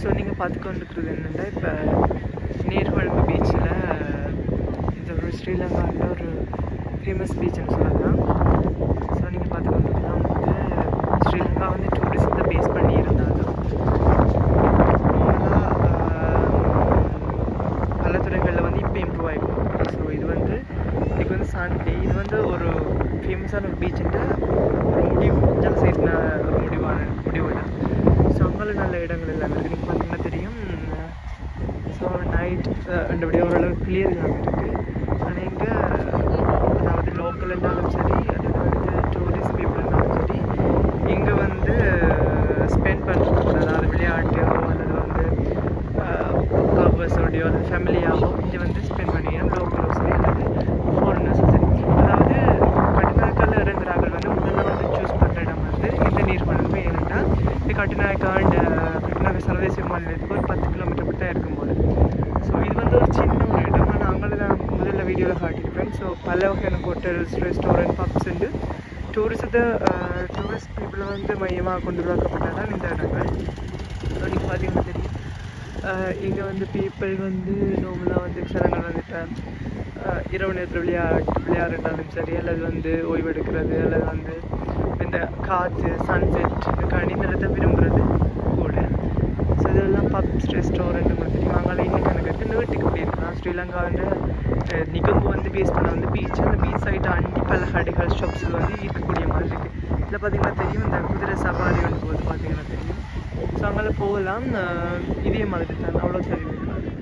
So நீங்கள் பார்த்துக்கொண்டுக்கிறது என்னென்னா இப்போ நீர்கொழும்பு பீச்சில் இந்த ஒரு ஸ்ரீலங்காவில் ஒரு ஃபேமஸ் பீச்னு சொல்லலாம். ஸோ நீங்கள் பார்த்து வந்து ஸ்ரீலங்கா வந்து டூரிஸ்ட்டை பேஸ் பண்ணி இருந்தாலும் பல துறைகளில் வந்து இப்போ இம்ப்ரூவ் ஆகிக்கும் ஸோ இது வந்து இதுக்கு வந்து சண்டே இது வந்து ஒரு ஃபேமஸான ஒரு பீச்சுன்ட்டு ஒரு முடிவு ஜலசேட்டின ஒரு முடிவான முடிவு இடம் ஸோ நல்ல இடங்கள் எல்லாம் இருக்குது நீங்கள் பார்த்தீங்கன்னா தெரியும். ஸோ நைட் ரெண்டுபடியாக ஓரளவு கிளியர் இல்லாமல் இருக்குது ஆனால் இங்கே அதாவது லோக்கல் இருந்தாலும் சரி அல்லது வந்து டூரிஸ்ட் பீப்புள் இருந்தாலும் சரி இங்கே வந்து ஸ்பெண்ட் பண்ணுறது அதாவது விளையாட்டோ அல்லது வந்து லவ்வர்ஸோடையோ அல்லது ஃபேமிலியாகவோ இங்கே வந்து ஸ்பெண்ட் பண்ணிக்கணும் லோக்கலோ சரி அல்லது ஃபாரினர்ஸும் சரி அதாவது கட்டுநாயக்கால் இறங்குறார்கள் வந்து முதல்ல வந்து சூஸ் பண்ணுற இடம் வந்து இந்த நீர்கொழும்பு ஏனென்றால் இந்த அண்ட் கட்டுநாயக்க சர்வதேச விமான நிலையத்துக்கு ஒரு பத்து கிலோமீட்டர் மட்டும் தான் இருக்கும்போது ஸோ இது வந்து ஒரு சின்ன ஒரு இடம் ஆனால் அங்கே தான் முதல்ல வீடியோவில் காட்டியிருப்பேன். ஸோ பல வகையான ஹோட்டல்ஸ் ரெஸ்டாரண்ட் பப்ஸ் உண்டு டூரிசத்தை டூரிஸ்ட் பீப்புளை வந்து மையமாக கொண்டு உருவாக்கப்பட்டதான் இந்த இடங்கள். ஸோ நீங்கள் பார்த்தீங்கன்னா தெரியும். இங்கே வந்து பீப்புள் வந்து நார்மலாக வந்து சிலங்கள் வந்து இரவு நேரத்தில் விளையாட்டு விளையாடுறதாலும் சரி அல்லது வந்து ஓய்வெடுக்கிறது அல்லது வந்து இந்த காற்று சன்செட் ரெஸ்டாரண்ட் உங்களுக்கு தெரியும் அங்கே இன்னும் கணக்கு இருக்குது நேட்டுக்கு போயிருக்கலாம் ஸ்ரீலங்காவில் நிகம்பு வந்து பேஸ் பண்ண வந்து பீச் அந்த பீச் சைட்டை அண்டி பல கடைகள் ஷாப்ஸ் வந்து இருக்கக்கூடிய மாதிரி இருக்குது இதில் பார்த்தீங்கன்னா தெரியும் இந்த குதிரை சவாரி வந்து போது பார்த்தீங்கன்னா தெரியும். ஸோ அங்கே போகலாம். இதே மாதிரி தான். அவ்வளோ சரி